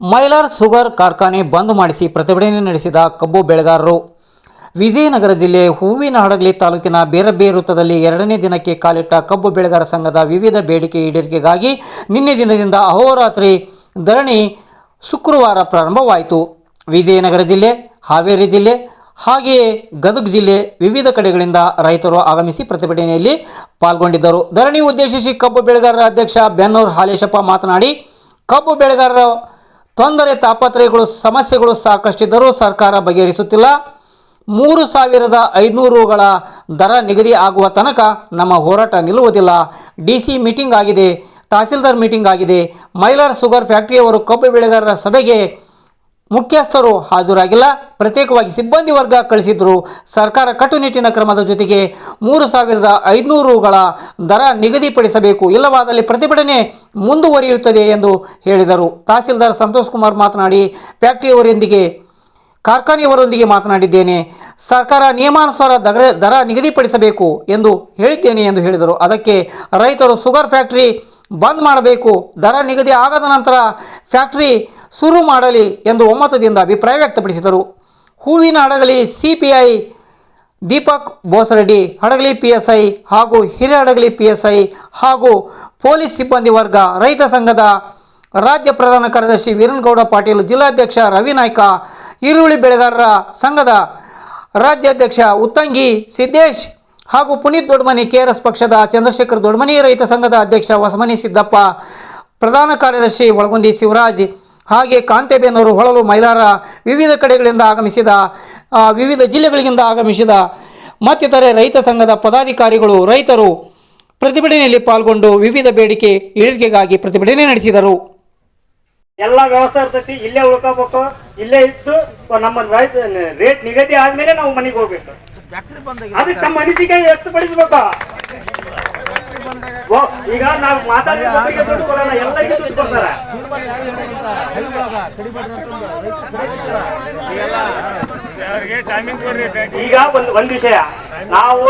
Mylar sugar ಕಾರ್ಖಾನೆ ಬಂದ್ ಮಾಡಿಸಿ ಪ್ರತಿಭಟನೆ ನಡೆಸಿದ ಕಬ್ಬು ಬೆಳೆಗಾರರು. ವಿಜಯನಗರ ಜಿಲ್ಲೆ ಹೂವಿನ ಹಡಗಲಿ ತಾಲೂಕಿನ ಬೇರೆ ವೃತ್ತದಲ್ಲಿ ಎರಡನೇ ದಿನಕ್ಕೆ ಕಾಲಿಟ್ಟ ಕಬ್ಬು ಬೆಳೆಗಾರ ಸಂಘದ ವಿವಿಧ ಬೇಡಿಕೆ ಈಡೇರಿಕೆಗಾಗಿ ನಿನ್ನೆ ದಿನದಿಂದ ಅಹೋರಾತ್ರಿ ಧರಣಿ ಶುಕ್ರವಾರ ಪ್ರಾರಂಭವಾಯಿತು. ವಿಜಯನಗರ ಜಿಲ್ಲೆ, ಹಾವೇರಿ ಜಿಲ್ಲೆ ಹಾಗೆಯೇ ಗದಗ ಜಿಲ್ಲೆ ವಿವಿಧ ಕಡೆಗಳಿಂದ ರೈತರು ಆಗಮಿಸಿ ಪ್ರತಿಭಟನೆಯಲ್ಲಿ ಪಾಲ್ಗೊಂಡಿದ್ದರು. ಧರಣಿ ಉದ್ದೇಶಿಸಿ ಕಬ್ಬು ಬೆಳೆಗಾರರ ಅಧ್ಯಕ್ಷ ಬೆನ್ನೂರು ಹಾಲೇಶಪ್ಪ ಮಾತನಾಡಿ, ಕಬ್ಬು ಬೆಳೆಗಾರರ ತೊಂದರೆ, ತಾಪತ್ರಯಗಳು, ಸಮಸ್ಯೆಗಳು ಸಾಕಷ್ಟಿದ್ದರೂ ಸರ್ಕಾರ ಬಗೆಹರಿಸುತ್ತಿಲ್ಲ. ಮೂರು ಸಾವಿರದ ಐದುನೂರುಗಳ ದರ ನಿಗದಿ ಆಗುವ ತನಕ ನಮ್ಮ ಹೋರಾಟ ನಿಲ್ಲುವುದಿಲ್ಲ. ಡಿ ಸಿ ಮೀಟಿಂಗ್ ಆಗಿದೆ, ತಹಸೀಲ್ದಾರ್ ಮೀಟಿಂಗ್ ಆಗಿದೆ. ಮೈಲಾರ್ ಶುಗರ್ ಫ್ಯಾಕ್ಟರಿಯವರು ಕಬ್ಬು ಬೆಳೆಗಾರರ ಸಭೆಗೆ ಮುಖ್ಯಸ್ಥರು ಹಾಜರಾಗಿಲ್ಲ. ಪ್ರತ್ಯೇಕವಾಗಿ ಸಿಬ್ಬಂದಿ ವರ್ಗ ಕಳಿಸಿದ್ರು. ಸರ್ಕಾರ ಕಟ್ಟುನಿಟ್ಟಿನ ಕ್ರಮದ ಜೊತೆಗೆ ಮೂರು ಸಾವಿರದ ಐದುನೂರುಗಳ ದರ ನಿಗದಿಪಡಿಸಬೇಕು. ಇಲ್ಲವಾದಲ್ಲಿ ಪ್ರತಿಭಟನೆ ಮುಂದುವರಿಯುತ್ತದೆ ಎಂದು ಹೇಳಿದರು. ತಹಸೀಲ್ದಾರ್ ಸಂತೋಷ್ ಕುಮಾರ್ ಮಾತನಾಡಿ, ಫ್ಯಾಕ್ಟರಿಯವರೊಂದಿಗೆ, ಕಾರ್ಖಾನೆಯವರೊಂದಿಗೆ ಮಾತನಾಡಿದ್ದೇನೆ. ಸರ್ಕಾರ ನಿಯಮಾನುಸಾರ ದರ ನಿಗದಿಪಡಿಸಬೇಕು ಎಂದು ಹೇಳಿದ್ದೇನೆ ಎಂದು ಹೇಳಿದರು. ಅದಕ್ಕೆ ರೈತರು ಶುಗರ್ ಫ್ಯಾಕ್ಟರಿ ಬಂದ್ ಮಾಡಬೇಕು, ದರ ನಿಗದಿ ಆಗದ ನಂತರ ಫ್ಯಾಕ್ಟರಿ ಶುರು ಮಾಡಲಿ ಎಂದು ಒಮ್ಮತದಿಂದ ಅಭಿಪ್ರಾಯ ವ್ಯಕ್ತಪಡಿಸಿದರು. Hoovina Hadagali C Deepak Bosareddy, Hadagali P S I ಹಾಗೂ ಹಿರೇಹಡಗಲಿ ಪಿ ಎಸ್ ಐ ಹಾಗೂ ಪೊಲೀಸ್ ಸಿಬ್ಬಂದಿ ವರ್ಗ, ರೈತ ಸಂಘದ ರಾಜ್ಯ ಪ್ರಧಾನ ಕಾರ್ಯದರ್ಶಿ ವೀರನಗೌಡ ಪಾಟೀಲ್, ಜಿಲ್ಲಾಧ್ಯಕ್ಷ ರವಿ ನಾಯ್ಕ, ಈರುಳ್ಳಿ ಬೆಳೆಗಾರರ ಸಂಘದ ರಾಜ್ಯಾಧ್ಯಕ್ಷ ಉತ್ತಂಗಿ ಸಿದ್ದೇಶ್ ಹಾಗೂ ಪುನೀತ್ ದೊಡ್ಮನಿ ಕೆಆರ್ಎಸ್ ಪಕ್ಷದ ಚಂದ್ರಶೇಖರ್ ದೊಡ್ಮನಿ ರೈತ ಸಂಘದ ಅಧ್ಯಕ್ಷ ಹೊಸಮನಿ ಸಿದ್ದಪ್ಪ, ಪ್ರಧಾನ ಕಾರ್ಯದರ್ಶಿ ಒಳಗುಂದಿ ಶಿವರಾಜ್ ಹಾಗೆ ಕಾಂತೇಬೇನವರು ಹೊಳಲು ಮೈಲಾರ ವಿವಿಧ ಕಡೆಗಳಿಂದ ಆಗಮಿಸಿದ ವಿವಿಧ ಜಿಲ್ಲೆಗಳಿಂದ ಆಗಮಿಸಿದ ಮತ್ತಿತರೆ ರೈತ ಸಂಘದ ಪದಾಧಿಕಾರಿಗಳು, ರೈತರು ಪ್ರತಿಭಟನೆಯಲ್ಲಿ ಪಾಲ್ಗೊಂಡು ವಿವಿಧ ಬೇಡಿಕೆ ಈಡೇರಿಕೆಗಾಗಿ ಪ್ರತಿಭಟನೆ ನಡೆಸಿದರು. ಎಲ್ಲ ವ್ಯವಸ್ಥೆ ಇರ್ತೈತಿ, ಇಲ್ಲೇ ಉಳ್ಕೋಬೇಕು, ಇಲ್ಲೇ ಇದ್ದು, ನಮ್ಮ ರೈತ, ರೇಟ್ ನಿಗದಿ ಆದ್ಮೇಲೆ ನಾವು ಮನೆಗೆ ಹೋಗ್ಬೇಕು. ಅದಕ್ಕೆ ತಮ್ಮ ಅನಿಸಿಕೆ ವ್ಯಕ್ತಪಡಿಸಬೇಕ? ಓ, ಈಗ ನಾವು ಮಾತಾಡಿದ್ರೆ ದುಡ್ಡು ಕೊಡಲ್ಲ ಎಲ್ಲರಿಗೂ ದುಡ್ಡು ಕೊಡ್ತಾರೆ ಈಗ ಒಂದ್ ಒಂದ್ ವಿಷಯ. ನಾವು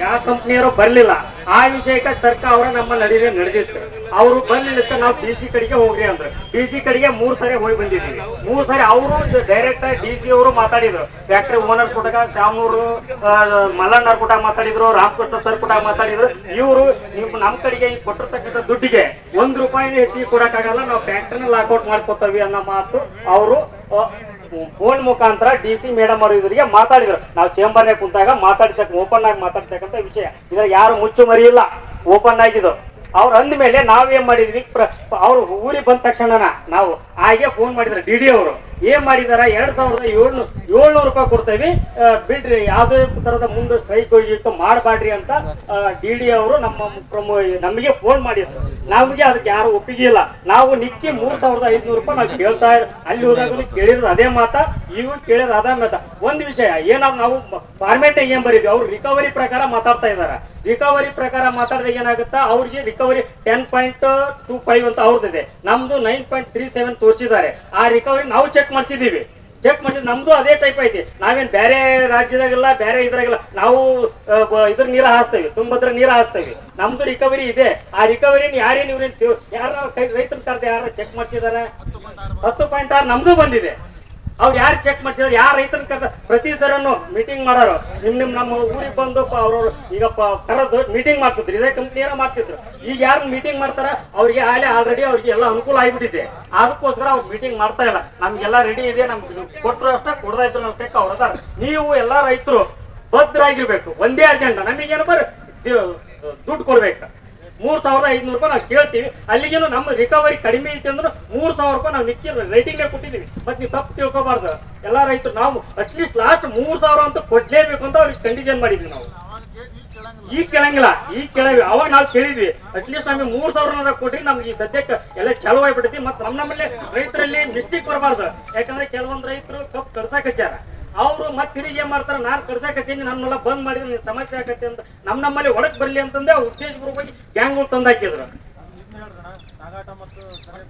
ಯಾವ ಕಂಪ್ನಿಯವರು ಬರ್ಲಿಲ್ಲ. ಆ ವಿಷಯಕ್ಕೆ ತರ್ಕ ಅವರ ನಮ್ಮ ನಡೀರಿ ನಡೆದಿತ್ತು. ಅವರು ಬರ್ಲಿಲ್ಲ ನಾವು ಡಿ ಸಿ ಕಡೆಗೆ ಹೋಗ್ರಿ ಅಂದ್ರೆ. ಡಿ ಸಿ ಕಡೆಗೆ ಮೂರ್ ಸರಿ ಹೋಗಿ ಬಂದಿದ್ದೀವಿ. ಮೂರ್ ಸರಿ ಅವರು ಡೈರೆಕ್ಟ್ ಡಿ ಸಿ ಅವರು ಮಾತಾಡಿದ್ರು. ಫ್ಯಾಕ್ಟ್ರಿ ಓನರ್ಸ್ ಕೊಟ್ಟಾಗ ಶಾಮೂರು ಮಲ್ಲಣ್ಣವ್ರ ಕೂಡ ಮಾತಾಡಿದ್ರು, ರಾಮಕೃಷ್ಣ ಸರ್ ಕೂಡ ಮಾತಾಡಿದ್ರು. ಇವರು ನಿಮ್ ನಮ್ಮ ಕಡೆಗೆ ಈಗ ಕೊಟ್ಟಿರ್ತಕ್ಕಂಥ ದುಡ್ಡಿಗೆ ಒಂದ್ ರೂಪಾಯಿನೂ ಹೆಚ್ಚಿಗೆ ಕೊಡಕ್ಕಾಗಲ್ಲ. ನಾವು ಫ್ಯಾಕ್ಟ್ರಿನ ಲಾಕ್ಔಟ್ ಮಾಡ್ಕೋತೀವಿ ಅನ್ನೋ ಮಾತು ಅವರು ಫೋನ್ ಮುಖಾಂತರ ಡಿ ಸಿ ಮೇಡಮ್ ಅವರು ಇವರಿಗೆ ಮಾತಾಡಿದ್ರು. ನಾವು ಚೇಂಬರ್ನೇ ಕುಂತಾಗ ಮಾತಾಡ್ತಕ್ಕ ಓಪನ್ ಆಗಿ ಮಾತಾಡ್ತಕ್ಕಂಥ ವಿಷಯ. ಇದ್ರ ಯಾರು ಮುಚ್ಚು ಮರಿಯಿಲ್ಲ ಓಪನ್ ಆಗಿದ್ದು. ಅವ್ರು ಅಂದ ಮೇಲೆ ನಾವೇನ್ ಮಾಡಿದ್ವಿ? ಅವ್ರು ಊರಿಗೆ ಬಂದ ತಕ್ಷಣ ನಾವು ಹಾಗೆ ಫೋನ್ ಮಾಡಿದ್ರು. ಡಿ ಡಿ ಅವರು. ಏನ್ ಮಾಡಿದಾರ? ಎರಡ್ ಸಾವಿರದ ಏಳ್ನೂರು ಏಳ್ನೂರು ರೂಪಾಯಿ ಕೊಡ್ತೇವೆ. ಬಿಡ್ರಿ, ಯಾವ್ದೇ ತರದ ಮುಂದೆ ಸ್ಟ್ರೈಕ್ ಹೋಗಿತ್ತು ಮಾಡಬಾಡ್ರಿ ಅಂತ ಡಿ ಡಿ ಅವರು ನಮ್ಮ ಪ್ರಮೋ ನಮಗೆ ಫೋನ್ ಮಾಡಿದ್ರು. ನಮಗೆ ಅದಕ್ಕೆ ಯಾರು ಒಪ್ಪಿಗೆ ಇಲ್ಲ. ನಾವು ನಿಕ್ಕಿ ಮೂರ್ ಸಾವಿರದ ಐದ್ನೂರು ರೂಪಾಯಿ ನಾವು ಕೇಳ್ತಾ ಅಲ್ಲಿ ಹೋದಾಗ ಕೇಳಿದ್ರು ಅದೇ ಮಾತ ಇವು ಕೇಳಿದ ಅದೇ ಮಾತ. ಒಂದ್ ವಿಷಯ, ಏನಾದ್ರು ನಾವು ಫಾರ್ಮೇಟ್ ಏನ್ ಬರೀವಿ ಅವ್ರು ರಿಕವರಿ ಪ್ರಕಾರ ಮಾತಾಡ್ತಾ ಇದಾರೆ. ರಿಕವರಿ ಪ್ರಕಾರ ಮಾತಾಡಿದಾಗ ಏನಾಗುತ್ತಾ? ಅವ್ರಿಗೆ recovery ten point two five ಅಂತ ಅವ್ರದ್ದಿದೆ. ನಮ್ದು ನೈನ್ ಪಾಯಿಂಟ್ ತ್ರೀ ಸೆವೆನ್ ತೋರಿಸಿದ್ದಾರೆ. ಆ ರಿಕವರಿ ನಾವು ಚೆಕ್ ಮಾಡಿಸಿದೀವಿ ಚೆಕ್ ಮಾಡಿಸಿದ್ ನಮ್ದು ಅದೇ ಟೈಪ್ ಐತಿ. ನಾವೇನ್ ಬೇರೆ ರಾಜ್ಯದಾಗೆಲ್ಲ ಬೇರೆ ಇದ್ರಾಗೆಲ್ಲ ನಾವು ಇದ್ರ ನೀರ ಹಾಸ್ತೇವೆ, ತುಂಬದ್ರ ನೀರ ಹಾಸ್ತೇವೆ. ನಮ್ದು ರಿಕವರಿ ಇದೆ. ಆ ರಿಕವರಿ ಯಾರೇನು ಇವ್ರೇನ್ ಯಾರು ರೈತರ ಕರ್ದು ಯಾರ ಚೆಕ್ ಮಾಡಿಸಿದಾರೆ? ಹತ್ತು ಪಾಯಿಂಟ್ ಆರು ನಮ್ದು ಬಂದಿದೆ. ಅವ್ರು ಯಾರು ಚೆಕ್ ಮಾಡಿಸಿದ್ರು, ಯಾರು ರೈತರ ಕರೆದ ಪ್ರತಿ ಸರನ್ನು ಮೀಟಿಂಗ್ ಮಾಡೋರು. ನಿಮ್ ನಿಮ್ ನಮ್ಮ ಊರಿಗೆ ಬಂದು ಅವ್ರವ್ರು ಈಗ ಕರೆದು ಮೀಟಿಂಗ್ ಮಾಡ್ತಿದ್ರು, ಇದೇ ಕಂಪ್ನಿಯರ ಮಾಡ್ತಿದ್ರು. ಈಗ ಯಾರು ಮೀಟಿಂಗ್ ಮಾಡ್ತಾರ, ಅವ್ರಿಗೆ ಆಲೆ ಆಲ್ರೆಡಿ ಅವ್ರಿಗೆ ಎಲ್ಲ ಅನುಕೂಲ ಆಗಿಬಿಟ್ಟಿದೆ. ಅದಕ್ಕೋಸ್ಕರ ಅವ್ರು ಮೀಟಿಂಗ್ ಮಾಡ್ತಾ ಇಲ್ಲ. ನಮ್ಗೆಲ್ಲ ರೆಡಿ ಇದೆ, ನಮ್ಗೆ ಕೊಟ್ಟರು ಅಷ್ಟೇ, ಕೊಡದ ಇದ್ರು ಅಷ್ಟೇ ಅವ್ರು ಅದಾರ. ನೀವು ಎಲ್ಲಾ ರೈತರು ಭದ್ರಾಗಿರ್ಬೇಕು, ಒಂದೇ ಅಜೆಂಡ ನಮಗೇನು ಬರ್ ದುಡ್ಡು ಕೊಡ್ಬೇಕು. ಮೂರ್ ಸಾವಿರದ ಐದ್ನೂರು ರೂಪಾಯಿ ನಾವು ಕೇಳ್ತೀವಿ. ಅಲ್ಲಿಗೇನು ನಮ್ಮ ರಿಕವರಿ ಕಡಿಮೆ ಐತಿ ಅಂದ್ರೆ ಮೂರ್ ಸಾವಿರ ರೂಪಾಯಿ ನಾವು ನಿಕ್ಕಿ ರೈಟಿಂಗೇ ಕೊಟ್ಟಿದ್ದೀವಿ. ಮತ್ತೆ ನೀವು ತಪ್ಪು ತಿಳ್ಕೊಬಾರ್ದು. ಎಲ್ಲಾ ರೈತರು ನಾವು ಅಟ್ಲೀಸ್ಟ್ ಲಾಸ್ಟ್ ಮೂರ್ ಸಾವಿರ ಅಂತ ಕೊಡ್ಲೇಬೇಕು ಅಂತ ಅವ್ರಿಗೆ ಕಂಡೀಷನ್ ಮಾಡಿದ್ವಿ ನಾವು. ಈ ಕೇಳಂಗಿಲ್ಲ, ಈ ಕೇಳವಿ ಅವಾಗ ನಾವು ಕೇಳಿದ್ವಿ ಅಟ್ಲೀಸ್ಟ್ ನಮಗೆ ಮೂರ್ ಸಾವಿರ ಕೊಟ್ರಿ ನಮ್ಗೆ ಈ ಸದ್ಯಕ್ಕೆ ಎಲ್ಲ ಚಾಲು ಆಗ್ಬಿಟ್ಟೈತಿ ಮತ್ತೆ ನಮ್ಮ ನಮ್ಮಲ್ಲಿ ರೈತರಲ್ಲಿ ಮಿಸ್ಟೇಕ್ ಬರಬಾರ್ದು. ಯಾಕಂದ್ರೆ ಕೆಲವೊಂದು ರೈತರು ಕಪ್ ಕಡ್ಸಾಕ್ ಹಚ್ಚಾರ ಅವರು ಮತ್ತೆ ತಿರುಗಿ ಏನ್ ಮಾಡ್ತಾರೆ? ನಾನು ಕಡ್ಸಾಕ್ ಹಚ್ಚೀನಿ ನನ್ನೆಲ್ಲ ಬಂದ್ ಮಾಡಿದ್ರೆ ನೀನ್ ಸಮಸ್ಯೆ ಆಗತ್ತೆ ಅಂತ. ನಮ್ಮ ನಮ್ಮಲ್ಲಿ ಒಳಗ್ ಬರ್ಲಿ ಅಂತಂದೆ ಉದ್ದೇಶಪೂರ್ವಕವಾಗಿ ಗ್ಯಾಂಗ್ಗಳು ತಂದು ಹಾಕಿದ್ರು.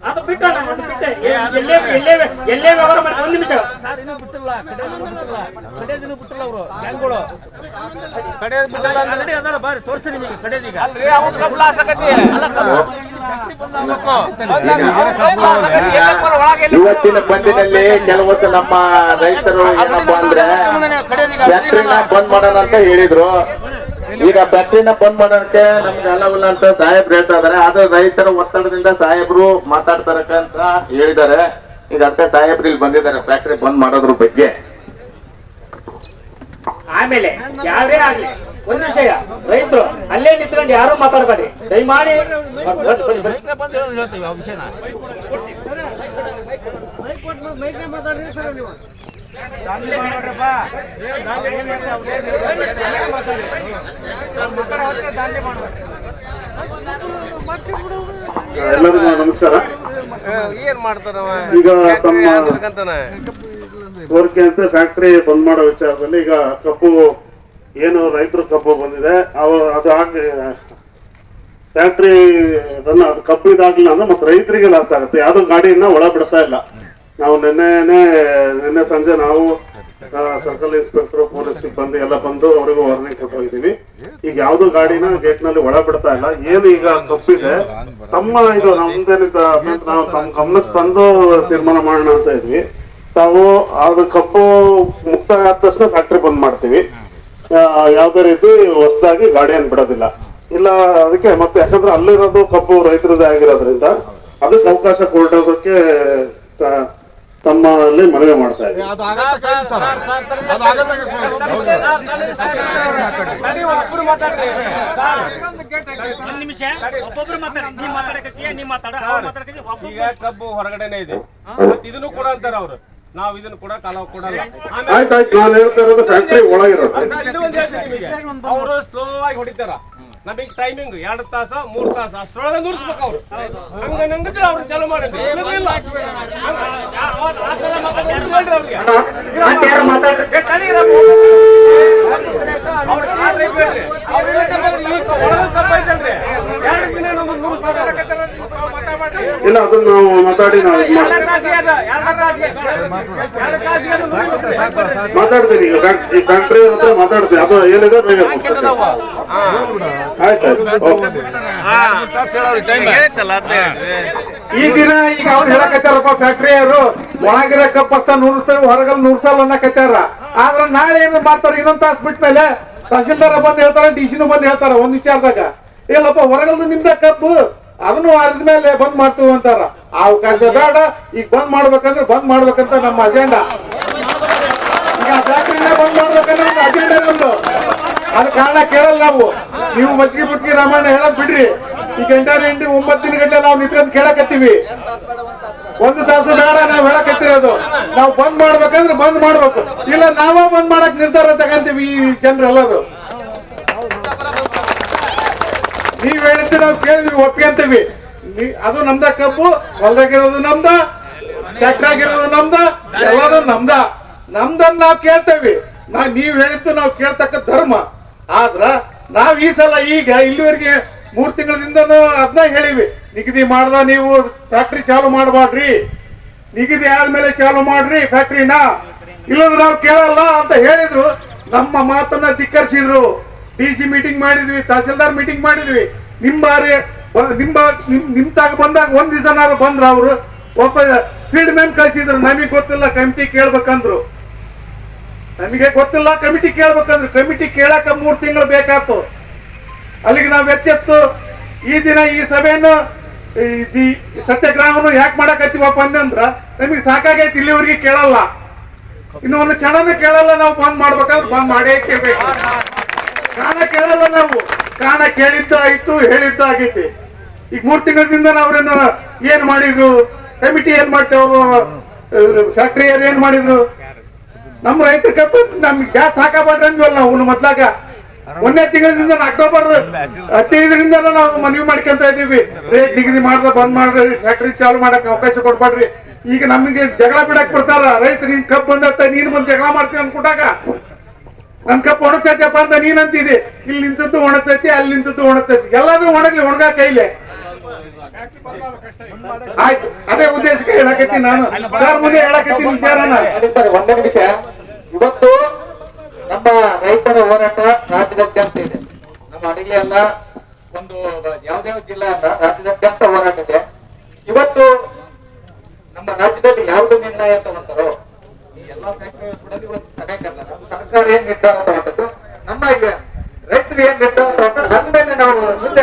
ಅದು ಬಿಟ್ಟ ಅದು ಬಿಟ್ಟೆ. ಎಲ್ಲೇ ಎಲ್ಲೇ ಎಲ್ಲೇ ವ್ಯವಹಾರ ಮಾಡಿ ಒಂದ್ ನಿಮಿಷ. ಸರ್ ಇನ್ನೂ ಬಿಟ್ಟಿಲ್ಲ ಕಡೆಯದಿನೂ ಬಿಟ್ಟಿಲ್ಲ. ಅವರು ಬ್ಯಾಂಕ್ಗಳು ಕಡೆ ಬಿಟ್ಟಿಲ್ಲ ಅಂದ್ರೆ ಅದಲ್ಲ ಬಾರಿ ತೋರಿಸಿ ನಿಮಗೆ ಕಡೆದೀಗ. ಇವತ್ತಿನ ಪಂದ್ಯದಲ್ಲಿ ಕೆಲವು ಸಲ ನಮ್ಮ ರೈತರು ಏನಪ್ಪ ಅಂದ್ರೆ ಫ್ಯಾಕ್ಟ್ರಿನ ಬಂದ್ ಮಾಡೋಣ ಅಂತ ಹೇಳಿದ್ರು. ಈಗ ಫ್ಯಾಕ್ಟ್ರಿನ ಬಂದ್ ಮಾಡೋಕೆ ನಮ್ಗೆ ಅಲ್ಲವಲ್ಲ ಅಂತ ಸಾಹೇಬ್ರು ಹೇಳ್ತಾ ಇದಾರೆ. ಆದ್ರೆ ರೈತರ ಒತ್ತಡದಿಂದ ಸಾಹೇಬ್ರು ಮಾತಾಡ್ತಾರಕ್ಕಂತ ಹೇಳಿದ್ದಾರೆ. ಈಗ ಅದಕ್ಕೆ ಸಾಹೇಬ್ರು ಇಲ್ಲಿ ಬಂದಿದ್ದಾರೆ ಫ್ಯಾಕ್ಟ್ರಿ ಬಂದ್ ಮಾಡೋದ್ರ ಬಗ್ಗೆ. ಆಮೇಲೆ ಯಾವ್ದೇ ಆಗ್ಲಿ. ಒಂದು ವಿಷಯ ರೈತರು ಅಲ್ಲೇ ನಿಂತ್ಕೊಂಡು ಯಾರು ಮಾತಾಡಬೇಡಿ. ದಯಮಾಡಿ ಹೇಳ್ತೀವಿ ಆ ವಿಷಯನ ಎಲ್ಲರಿಗೂ ನಮಸ್ಕಾರ. ಏನ್ ಮಾಡ್ತಾನವ ಈಗ ತಮ್ಮ ಅಂತಾನ ಕೋರಿಕೆ ಅಂತ ಫ್ಯಾಕ್ಟರಿ ಬಂದ್ ಮಾಡೋ ವಿಚಾರದಲ್ಲಿ ಈಗ ಕಬ್ಬು ಏನು ರೈತರು ಕಬ್ಬು ಬಂದಿದೆ, ಅವರು ಅದು ಆಗಿ ಫ್ಯಾಕ್ಟ್ರಿ ಅದನ್ನ ಅದು ಕಬ್ಬು ಇದಾಗಲಿಲ್ಲ ಅಂದ್ರೆ ಮತ್ತೆ ರೈತರಿಗೆ ಲಾಸ್ ಆಗುತ್ತೆ. ಯಾವ್ದು ಗಾಡಿಯನ್ನ ಒಳ ಬಿಡ್ತಾ ಇಲ್ಲ. ನಾವು ನಿನ್ನೆನೆ, ನಿನ್ನೆ ಸಂಜೆ ನಾವು ಸರ್ಕಲ್ ಇನ್ಸ್ಪೆಕ್ಟರ್ ಪೊಲೀಸ್ ಸಿಬ್ಬಂದಿ ಎಲ್ಲ ಬಂದು ಅವರಿಗೂ ವಾರ್ನಿಂಗ್ ಕೊಟ್ಟು ಹೋಗಿದೀವಿ ಈಗ ಯಾವ್ದು ಗಾಡಿನ ಗೇಟ್ನಲ್ಲಿ ಒಳ ಬಿಡ್ತಾ ಇಲ್ಲ. ಏನು ಈಗ ಕಬ್ಬಿದೆ ತಮ್ಮ ಇದು ನಮ್ದೇನಿದ್ದ ನಾವು ತಮ್ಮ ಗಮನಕ್ಕೆ ತಂದು ತೀರ್ಮಾನ ಮಾಡೋಣ ಅಂತ ಇದ್ವಿ. ತಾವು ಅದು ಕಬ್ಬು ಮುಕ್ತಾಯ ಆದ ತಕ್ಷಣ ಫ್ಯಾಕ್ಟ್ರಿ ಬಂದ್ ಮಾಡ್ತೀವಿ. ಯಾವ್ದೇ ರೀತಿ ಹೊಸದಾಗಿ ಗಾಡಿಯನ್ನು ಬಿಡೋದಿಲ್ಲ ಇಲ್ಲ ಅದಕ್ಕೆ ಮತ್ತೆ ಯಾಕಂದ್ರೆ ಅಲ್ಲಿರೋದು ಕಬ್ಬು ರೈತರದೇ ಆಗಿರೋದ್ರಿಂದ ಅದಕ್ಕೆ ಅವಕಾಶ ಕೊಡೋದಕ್ಕೆ ತಮ್ಮಲ್ಲಿ ಮನವಿ ಮಾಡ್ತಾ ಇದ್ದೀವಿ ಈಗ ಕಬ್ಬು ಹೊರಗಡೆನೆ ಇದೆ ಮತ್ತ್ ಇದನ್ನು ಕೂಡ ಅಂತಾರೆ ಅವ್ರು ನಾವ್ ಇದನ್ನು ಕೂಡ ಕಾಲ ಕೊಡಲ್ಲ. ಫ್ಯಾಕ್ಟ್ರಿ ಅವರು ಸ್ಲೋ ಆಗಿ ಹೊಡಿತಾರ. ನಮಗೆ ಟೈಮಿಂಗ್ ಎರಡು ತಾಸ ಮೂರು ತಾಸ ಅಷ್ಟರೊಳಗೆ ನುರ್ಸ್ಬೇಕು ಅವ್ರು. ಹಂಗ ನಂಗಿದ್ರೆ ಅವ್ರು ಚಾಲು ಮಾಡಿದ್ರು ಇಲ್ಲದಿಲ್ಲ. ಹಂಗ ಯಾ- ಆ- ಆ ಥರ ಮಾತಾಡೋದು ಬೇಡ್ರಿ ಅವ್ರಿಗೆ. ಏ, ತಡೀರಪ್ಪ. ಅವ್ರು ಯಾರ್ರೀ ಬೇಡ್ರಿ? ಅವ್ರು ಇಲ್ಲ ಕಬ್ಬು ಈ ಒಳಗೆ ಕಬ್ಬು ಐತಲ್ರಿ? ಎರಡು ದಿನ ನಮ್ಮನ್ನ ನುರ್ಸ್ಬೇಕು ಅವ್ರು. ಇಲ್ಲ ಅದನ್ನ ನಾವು ಮಾತಾಡಿ ನಾವು. ಮಾತಾಡ್ತೀನಿ ಈಗ ಫ್ಯಾಕ್ಟ್ರಿ ಹತ್ರ ಮಾತಾಡ್ತೀನಿ. ಅದು ಏನಿದೆ ಬೇಗ ಮುಗ್ಸ್ತೀನಿ. ಆಯ್ತಾಯ್ತು ಓಕೆ. ಹೇಳಿದ್ದಲ್ಲ ಅದ್ನೇ. ಈ ದಿನ ಈಗ ಅವ್ರು ಹೇಳಕತ್ತಾರಪ್ಪ ಫ್ಯಾಕ್ಟ್ರಿ ಅವರು ಒಳಗಿರೋ ಕಪ್ಪಸ್ತ ನೂರಿಸ್ತೇವೆ ಹೊರಗಲ್ ನೂರ್ಸಲ್ಲ ಅನ್ನಕತ್ತಾರ. ಆದ್ರ ನಾಳೆ ಏನ್ ಮಾಡ್ತಾರ? ಇನ್ನೊಂದ್ ತಾಸ್ ಬಿಟ್ಮೇಲೆ ತಹಶೀಲ್ದಾರ ಬಂದ್ ಹೇಳ್ತಾರ ಡಿ ಸಿನು ಬಂದ್ ಹೇಳ್ತಾರ ಒಂದ್ ವಿಚಾರದಾಗ. ಇಲ್ಲಪ್ಪ ಹೊರಗಲ್ದು ನಿಮ್ದ ಕಬ್ಬು. ಅದನ್ನು ಅರ್ದ ಮೇಲೆ ಬಂದ್ ಮಾಡ್ತೀವಿ ಅಂತಾರ. ಆ ಅವಕಾಶ ಬೇಡ, ಈಗ ಬಂದ್ ಮಾಡ್ಬೇಕಂದ್ರೆ ಬಂದ್ ಮಾಡ್ಬೇಕಂತ ನಮ್ಮ ಅಜೆಂಡಾ ಈಗ ಫ್ಯಾಕ್ಟ್ರಿನ ಬಂದ್ ಮಾಡ್ಬೇಕಂದ್ರೆ ಒಂದು ಅಜೆಂಡಾ ನಮ್ದು. ಅದ್ ಕಾರಣ ಕೇಳಲ್ಲ ನಾವು. ನೀವು ಮಜ್ಜಿಗೆ ಬುಟ್ಗಿ ರಾಮಾಯಣ ಹೇಳಕ್ ಬಿಡ್ರಿ. ಈ ಗಂಟೆ ಎಂಟು ಒಂಬತ್ತಿನ ಗಂಟೆ ನಾವು ನಿಂತ್ಕೊಂಡು ಕೇಳಕತ್ತೀವಿ. ಒಂದು ತಾಸು ಬೇಡ, ನಾವು ಹೇಳಕತ್ತಿರೋದು ನಾವು ಬಂದ್ ಮಾಡ್ಬೇಕಂದ್ರೆ ಬಂದ್ ಮಾಡ್ಬೇಕು. ಇಲ್ಲ, ನಾವ ಬಂದ್ ಮಾಡಕ್ ನಿರ್ಧಾರ ತಗೊಂತೀವಿ ಈ ಜನರೆಲ್ಲರೂ. ನೀವ್ ಹೇಳ್ತೀವಿ ನಾವು ಕೇಳಿದ್ವಿ ಒಪ್ಕೊಂತೀವಿ ಅದು ನಮ್ದ ಕಬ್ಬು, ಹೊಲ್ದಾಗಿರೋದು ನಮ್ದ ಆಗಿರೋದು ನಮ್ದ, ಎಲ್ಲಾನು ನಮ್ದ. ನಮ್ದನ್ನ ನಾವ್ ಕೇಳ್ತೇವಿ. ನಾ ನೀವ್ ಹೇಳಿದ್ದು ನಾವು ಕೇಳ್ತಕ್ಕ ಧರ್ಮ. ಆದ್ರ ನಾವ್ ಈ ಸಲ ಈಗ ಇಲ್ಲಿವರೆಗೆ ಮೂರ್ ತಿಂಗಳಿಂದ ಅದನ್ನ ಹೇಳಿವಿ. ನಿಗದಿ ಮಾಡ್ದ ನೀವು ಫ್ಯಾಕ್ಟ್ರಿ ಚಾಲು ಮಾಡಬಾಡ್ರಿ ನಿಗದಿ ಆದ್ಮೇಲೆ ಚಾಲು ಮಾಡ್ರಿ ಫ್ಯಾಕ್ಟ್ರಿನ ಇಲ್ಲಂದ್ರೆ ನಾವು ಕೇಳಲ್ಲ ಅಂತ ಹೇಳಿದ್ರು. ನಮ್ಮ ಮಾತನ್ನ ಧಿಕ್ಕರಿಸಿದ್ರು. ಡಿ ಸಿ ಮೀಟಿಂಗ್ ಮಾಡಿದ್ವಿ, ತಹಸೀಲ್ದಾರ್ ಮೀಟಿಂಗ್ ಮಾಡಿದ್ವಿ. ನಿಮ್ ಬಾರಿ ನಿಮ್ಮ ನಿಮ್ ತಾಗ ಬಂದಾಗ ಒಂದ್ ದಿವಸನಾರು ಬಂದ್ರ ಅವರು. ಒಬ್ಬ ಫೀಲ್ಡ್ ಮ್ಯಾನ್ ಕಳ್ಸಿದ್ರು, ನಮಗೆ ಗೊತ್ತಿಲ್ಲ ಕಮಿಟಿ ಕೇಳ್ಬೇಕಂದ್ರು. ನಮಗೆ ಗೊತ್ತಿಲ್ಲ ಕಮಿಟಿ ಕೇಳ್ಬೇಕಂದ್ರು. ಕಮಿಟಿ ಕೇಳಕ ಮೂರ್ ತಿಂಗಳು ಬೇಕಾತು. ಅಲ್ಲಿಗೆ ನಾವು ಎಚ್ಚೆತ್ತು. ಈ ದಿನ ಈ ಸಭೆಯನ್ನು ಸತ್ಯಾಗ್ರಹವನ್ನು ಯಾಕೆ ಮಾಡಕತ್ತೀವಪ್ಪ ಅಂದ್ರ ನಮಗೆ ಸಾಕಾಗೈತಿ, ಇಲ್ಲಿವರೆಗೆ ಕೇಳಲ್ಲ. ಇನ್ನು ಒಂದು ಕ್ಷಣನೂ ಕೇಳಲ್ಲ, ನಾವು ಬಂದ್ ಮಾಡ್ಬೇಕಾದ್ರೆ ಬಂದ್ ಮಾಡೇ ಕೇಳ್ಬೇಕು. ಕಾರಣ ಕೇಳಲ್ಲ ನಾವು. ಕಾಣ ಕೇಳಿದ್ದ ಆಯ್ತು, ಹೇಳಿದ್ದ ಆಗೈತಿ. ಈಗ ಮೂರ್ ತಿಂಗಳಿಂದ ಅವ್ರನ್ನ ಏನ್ ಮಾಡಿದ್ರು? ಕಮಿಟಿ ಏನ್ ಮಾಡ್ತೇವ್ರು ಫ್ಯಾಕ್ಟ್ರಿ ಏನ್ ಮಾಡಿದ್ರು? ನಮ್ಮ ರೈತರ ಕಬ್ಬು ನಮ್ಗೆ ಗ್ಯಾಸ್ ಹಾಕಬಾರ್ದು ಅಂದ್ವಲ್ಲ ನಾವು ಮೊದ್ಲಾಗ. ಒಂದೇ ತಿಂಗಳಿಂದ ಅಕ್ಟೋಬರ್ ಹದಿನೈದರಿಂದ ನಾವು ಮನವಿ ಮಾಡ್ಕೊಂತ ಇದೀವಿ ರೇಟ್ ನಿಗದಿ ಮಾಡ್ದ, ಬಂದ್ ಮಾಡ್ರಿ ಫ್ಯಾಕ್ಟ್ರಿ ಚಾಲು ಮಾಡಕ್ ಅವಕಾಶ ಕೊಡ್ಬೇಡ್ರಿ ಈಗ ನಮಗೆ ಜಗಳ ಬಿಡಕ್ ಬಿಡ್ತಾರ ರೈತರು ನಿನ್ ಕಬ್ಬು ಬಂದತ್ತ ನೀನ್ ಬಂದ್ ಜಗಳ ಮಾಡ್ತೀನಿ ಅನ್ಕೊಟ್ಟಾಗ ಕಪ್ಪು ಒಣಗ್ತೈತಪ್ಪ ಅಂತ ನೀನ್ ಅಂತಿದೆ ಇಲ್ಲಿ ನಿಂತದ್ದು ಒಣಗ್ತೈತಿ ಅಲ್ಲಿ ನಿಂತದ್ದು ಒಣಗ್ತೈತಿ ಎಲ್ಲಾದ್ರೂ ಒಣಗ್ಲಿ, ಒಣಗ ಕೈಲೆ. ಆಯ್ತು. ಅದೇ ಉದ್ದೇಶಕ್ಕೆ ಹೇಳಕತ್ತಿ ನಾನು. ಸರ್, ಮುಂದೆ ಹೇಳಕತ್ತಿ ವಿಚಾರನ. ಇವತ್ತು ನಮ್ಮ ರೈತರ ಹೋರಾಟ ರಾಜ್ಯದಾದ್ಯಂತ ಇದೆ. ನಮ್ಮ ಅಡಿಗೆ ಅಲ್ಲ, ಒಂದು ಯಾವುದೇ ಜಿಲ್ಲಾ ಅಲ್ಲ ರಾಜ್ಯದಾದ್ಯಂತ ಹೋರಾಟ ಇದೆ. ಇವತ್ತು ನಮ್ಮ ರಾಜ್ಯದಲ್ಲಿ ಯಾವುದು ನಿರ್ಣಯ ತಗೊಂತಾರೋ ಈ ಎಲ್ಲಾ ಫ್ಯಾಕ್ಟರಿ ಕೂಡ ಇವತ್ತು ಸಭೆ ಕರೆದಾಗ ಸರ್ಕಾರ ಏನ್ ನಿರ್ಧಾರ ತಗೊಂಡದ್ದು? ನಮ್ಮ ರೈತರು ಏನ್ ನಿರ್ಧಾರ ತಗೊಂಡ್ರೆ ಅದ್ರ ಮೇಲೆ ನಾವು ಮುಂದೆ